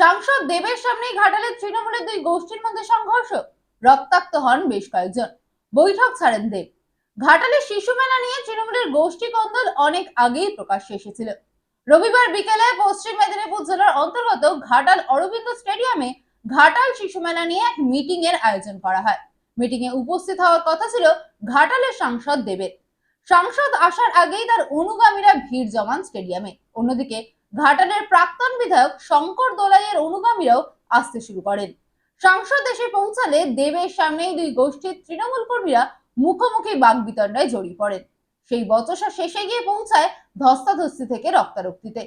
সাংসদ দেবের সামনেই ঘাটালের তৃণমূলের দুই গোষ্ঠীর মধ্যে সংঘর্ষ। রক্তাক্ত হন বেশ কয়েকজন। বৈঠক ছাড়েন দেব। ঘাটালের শিশু মেলা নিয়ে তৃণমূলের গোষ্ঠী কন্দল অনেক আগেই প্রকাশ্যে এসেছিল। রবিবার বিকেলে পশ্চিম মেদিনীপুর জেলার অন্তর্গত ঘাটাল অরবিন্দ স্টেডিয়ামে ঘাটাল শিশু মেলা নিয়ে এক মিটিং এর আয়োজন করা হয়। মিটিং এ উপস্থিত হওয়ার কথা ছিল ঘাটালের সাংসদ দেবের। সাংসদ আসার আগেই তার অনুগামীরা ভিড় জমান স্টেডিয়ামে। অন্যদিকে ঘাটালের প্রাক্তন বিধায়ক শঙ্কর দোলাইয়ের অনুগামীরাও আসতে শুরু করেন। সাংসদ এসে পৌঁছালে দেবের সামনেই দুই গোষ্ঠীর তৃণমূল কর্মীরা মুখোমুখি বাগবিতণ্ডায় জড়িয়ে পড়েন। সেই বচসা শেষে গিয়ে পৌঁছায় ধস্তাধস্তি থেকে রক্তারক্তিতে।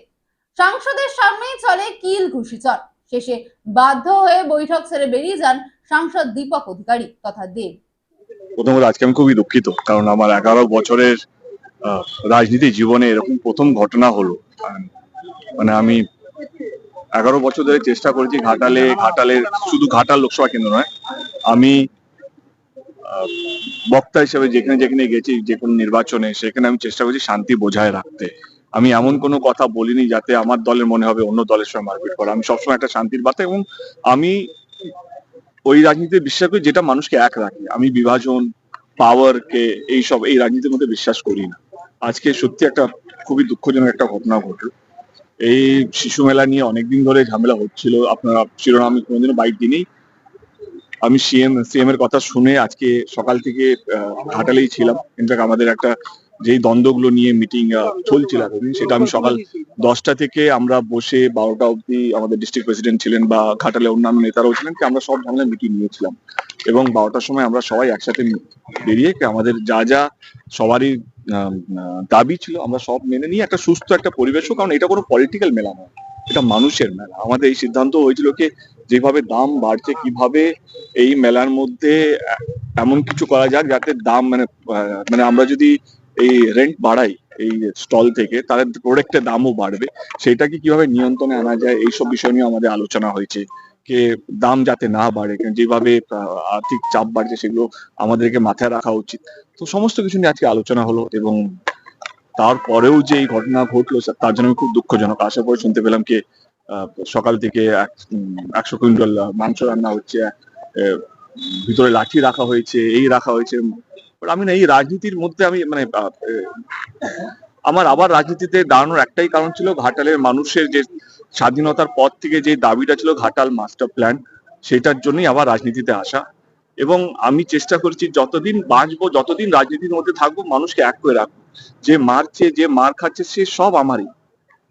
সাংসদের সামনেই চলে কিল ঘুষিচর। শেষে বাধ্য হয়ে বৈঠক ছেড়ে বেরিয়ে যান সাংসদ দীপক অধিকারী তথা দেব। প্রথমত আজকে আমি খুবই দুঃখিত, কারণ আমার এগারো বছরের রাজনীতি জীবনে এরকম প্রথম ঘটনা হলো। মানে আমি এগারো বছর ধরে চেষ্টা করেছি ঘাটালে ঘাটালের শুধু ঘাটাল লোকসভা কেন্দ্র নয়, আমি বক্তা হিসেবে যেখানে যেখানে গেছি, যে কোনো নির্বাচনে, সেখানে আমি চেষ্টা করছি শান্তি বোঝায় রাখতে। আমি এমন কোনো কথা বলিনি যাতে আমার দলের মনে হবে অন্য দলের সঙ্গে মারপিট করা। আমি সবসময় একটা শান্তির বার্তা এবং আমি ওই রাজনীতিতে বিশ্বাস করি যেটা মানুষকে এক রাখে। আমি বিভাজন পাওয়ার কে এইসব, এই রাজনীতির মধ্যে বিশ্বাস করি না। আজকে সত্যি একটা খুবই দুঃখজনক একটা ঘটনা ঘটলো। এই শিশু মেলা নিয়ে অনেকদিন ধরে ঝামেলা হচ্ছিল। আপনারা শিরোনাম আমি কোনোদিনও বাইক দিনই আমি সিএম সিএম এর কথা শুনে আজকে সকাল থেকে ঘাটালেই ছিলাম। ইনফ্যাক্ট আমাদের একটা যেই দ্বন্দ্বগুলো নিয়ে মিটিং চলছিল এতদিন, সেটা আমি সকাল দশটা থেকে আমরা বসে বারোটা অবধি আমাদের ডিস্ট্রিক্ট প্রেসিডেন্ট ছিলেন বা ঘাটালে অন্যান্য নেতারাও ছিলেন, কি আমরা সব ঝামেলা মিটিং নিয়েছিলাম। এবং বারোটার সময় আমরা সবাই একসাথে বেরিয়ে আমাদের যা যা সবারই দাবি ছিল, আমরা সব মেনে নিয়ে একটা সুস্থ একটা পরিবেশ কারণ এটা কোনো পলিটিক্যাল মেলা নয়, এটা মানুষের মেলা। আমাদের এই সিদ্ধান্ত হয়েছিল কি, যেভাবে দাম বাড়ছে, কীভাবে এই মেলার মধ্যে এমন কিছু করা যাক যাতে দাম মানে মানে আমরা যদি এই রেন্ট বাড়াই, এই স্টল থেকে, তাহলে প্রোডাক্টের দামও বাড়বে। সেটাকে কীভাবে নিয়ন্ত্রণে আনা যায়, এইসব বিষয় নিয়ে আমাদের আলোচনা হয়েছে। যে দাম যাতে না বাড়ে যেভাবে আর্থিক চাপ বাড়ছে সেগুলো আমাদেরকে মাথায় রাখা উচিত। তো সমস্ত কিছু নিয়ে আজকে আলোচনা হলো এবং তারপরেও যে এই ঘটনা ঘটলো তার জন্য খুব দুঃখজনক। আশা করে শুনতে পেলাম কি সকাল থেকে একশো কুইন্টাল মাংস রান্না হচ্ছে ভিতরে লাঠি রাখা হয়েছে, এই রাখা হয়েছে। আমি না, এই রাজনীতির মধ্যে আমি মানে আমার আবার রাজনীতিতে দাঁড়ানোর একটাই কারণ ছিল ঘাটালের মানুষের যে স্বাধীনতার পর থেকে যে দাবিটা ছিল ঘাটাল মাস্টার প্ল্যান সেটার জন্যই আবার রাজনীতিতে আসা। এবং আমি চেষ্টা করছি যতদিন বাঁচবো, যতদিন রাজনীতির মধ্যে থাকব, মানুষকে এক করে রাখব। যে মারছে, যে মার খাচ্ছে, সে সব আমারই।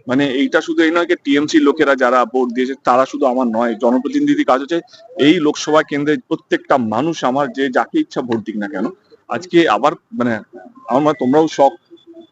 মানে এইটা শুধু এই নয় যে টিএমসি লোকেরা যারা ভোট দিয়েছে, তারা শুধু আমার নয়, জনপ্রতিনিধি কাজ হচ্ছে। এই লোকসভা কেন্দ্রে প্রত্যেকটা মানুষ আমার যে যাকে ইচ্ছা ভোট দিক না কেন, আজকে আবার মানে আমার, তোমরাও শখ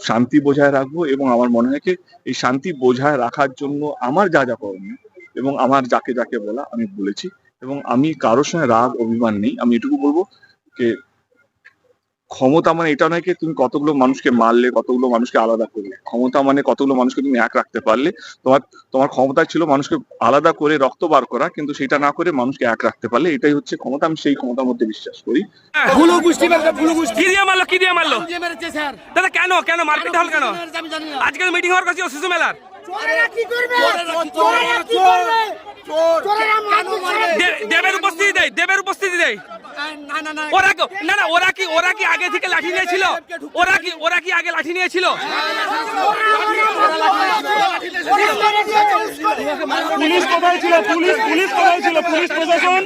শান্তি বোঝায় রাখব এবং আমার মনে হয় কি এই শান্তি বোঝায় রাখার জন্য আমার যা যা করণীয় এবং আমার যাকে যাকে বলা আমি বলেছি এবং আমি কারোর সঙ্গে রাগ অভিমান নেই। আমি এটুকু বলব যে ক্ষমতা মানে এটা নয় কি তুমি কতগুলো মানুষকে মারলে কতগুলো মানুষকে আলাদা করলে। ক্ষমতা মানে কতগুলো মানুষকে তুমি এক রাখতে পারলে। তোমার তোমার ক্ষমতা ছিল মানুষকে আলাদা করে রক্ত বার করা কিন্তু সেটা না করে মানুষকে এক রাখতে পারলে এটাই হচ্ছে ক্ষমতা। আমি সেই ক্ষমতার মধ্যে বিশ্বাস করি। কি দিয়ে মারলো কি দিয়ে মারলো? দাদা কেন কেন মারপিট হল কেন? মেরেছে আমি জানি না। আজকে মিটিং হওয়ার কথা ছিল শিশু মেলার। দেবের উপস্থিতি দেয় দেবের উপস্থিতি দেয় ওরা না না, ওরা কি ওরা কি আগে থেকে লাঠি নিয়েছিল? ওরা কি ওরা কি আগে লাঠি নিয়েছিল? পুলিশ কোথায় ছিল? পুলিশ পুলিশ কোথায় পুলিশ প্রশাসন?